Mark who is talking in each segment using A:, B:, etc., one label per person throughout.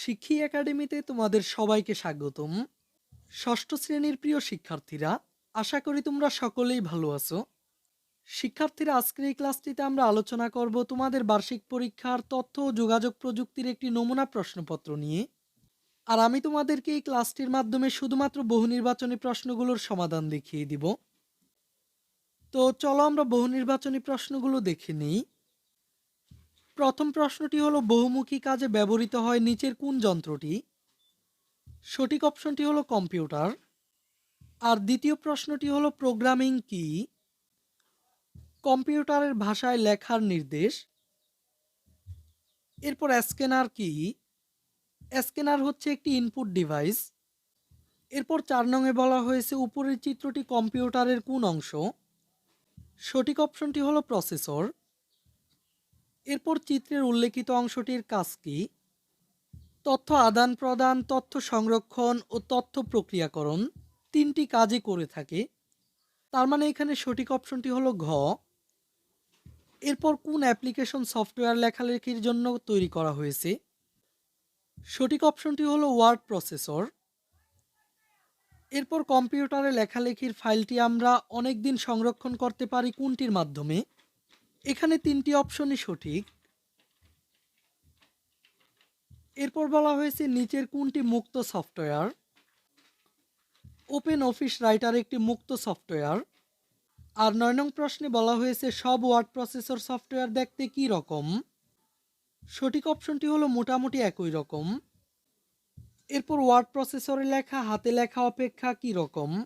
A: শিক্ষী একাডেমিতে তোমাদের সবাইকে স্বাগতম। ষষ্ঠ শ্রেণির প্রিয় শিক্ষার্থীরা, আশা করি তোমরা সকলেই ভালো আছো। শিক্ষার্থীরা, আজকের এই ক্লাসটিতে আমরা আলোচনা করব তোমাদের বার্ষিক পরীক্ষার তথ্য ও যোগাযোগ প্রযুক্তির একটি নমুনা প্রশ্নপত্র নিয়ে। আর আমি তোমাদেরকে এই ক্লাসটির মাধ্যমে শুধুমাত্র বহু নির্বাচনী প্রশ্নগুলোর সমাধান দেখিয়ে দিব। তো চলো আমরা বহু নির্বাচনী প্রশ্নগুলো দেখে নিই। প্রথম প্রশ্নটি হলো, বহুমুখী কাজে ব্যবহৃত হয় নিচের কোন যন্ত্রটি? সঠিক অপশনটি হলো কম্পিউটার। আর দ্বিতীয় প্রশ্নটি হলো, প্রোগ্রামিং কি? কম্পিউটারের ভাষায় লেখার নির্দেশ। এরপর স্ক্যানার কি? স্ক্যানার হচ্ছে একটি ইনপুট ডিভাইস। এরপর চার নংয়ে বলা হয়েছে, উপরের চিত্রটি কম্পিউটারের কোন অংশ? সঠিক অপশনটি হলো প্রসেসর। এরপর চিত্রের উল্লেখিত অংশটির কাজ কি? তথ্য আদান প্রদান, তথ্য সংরক্ষণ ও তথ্য প্রক্রিয়াকরণ তিনটি কাজই করে থাকে। তার মানে এখানে সঠিক অপশনটি হলো ঘ। এরপর কোন অ্যাপ্লিকেশন সফটওয়্যার লেখালেখির জন্য তৈরি করা হয়েছে? সঠিক অপশনটি হলো ওয়ার্ড প্রসেসর। এরপর কম্পিউটারে লেখালেখির ফাইলটি আমরা অনেক দিন সংরক্ষণ করতে পারি কোনটির মাধ্যমে? এখানে তিনটি অপশনই সঠিক। এরপর বলা হয়েছে নিচের কোনটি মুক্ত সফটওয়্যার? ওপেন অফিস রাইটার একটি মুক্ত সফটওয়্যার। আর নয় নং প্রশ্নে বলা হয়েছে, সব ওয়ার্ড প্রসেসর সফটওয়্যার দেখতে কি রকম? সঠিক অপশনটি হলো মোটামুটি একই রকম। এরপর ওয়ার্ড প্রসেসরে লেখা, হাতে লেখা অপেক্ষা কি রকম?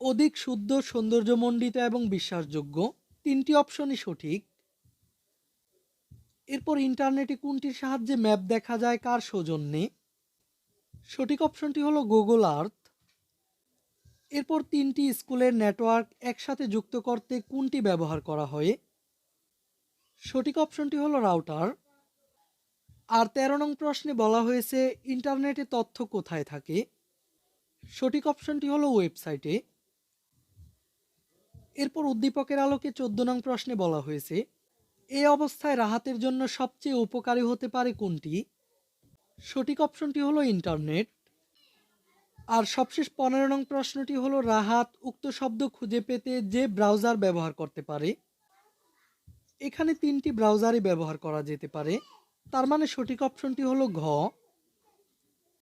A: অধিক শুদ্ধ, সৌন্দর্যমণ্ডিত এবং বিশ্বাসযোগ্য। তিনটি অপশনই সঠিক। এরপর ইন্টারনেটে কোনটির সাহায্যে ম্যাপ দেখা যায়, কার সৌজন্যে? সঠিক অপশনটি হলো গুগল আর্থ এরপর তিনটি স্কুলের নেটওয়ার্ক একসাথে যুক্ত করতে কোনটি ব্যবহার করা হয়? সঠিক অপশনটি হলো রাউটার। আর তেরো নং প্রশ্নে বলা হয়েছে, ইন্টারনেটে তথ্য কোথায় থাকে? সঠিক অপশনটি হলো ওয়েবসাইটে। এরপর উদ্দীপকের আলোকে চোদ্দ নং প্রশ্নে বলা হয়েছে, এ অবস্থায় রাহাতের জন্য সবচেয়ে উপকারী হতে পারে কোনটি? সঠিক অপশনটি হলো ইন্টারনেট। আর সবশেষ পনেরো নং প্রশ্নটি হলো রাহাত উক্ত শব্দ খুঁজে পেতে যে ব্রাউজার ব্যবহার করতে পারে। এখানে তিনটি ব্রাউজারই ব্যবহার করা যেতে পারে। তার মানে সঠিক অপশনটি হলো ঘ।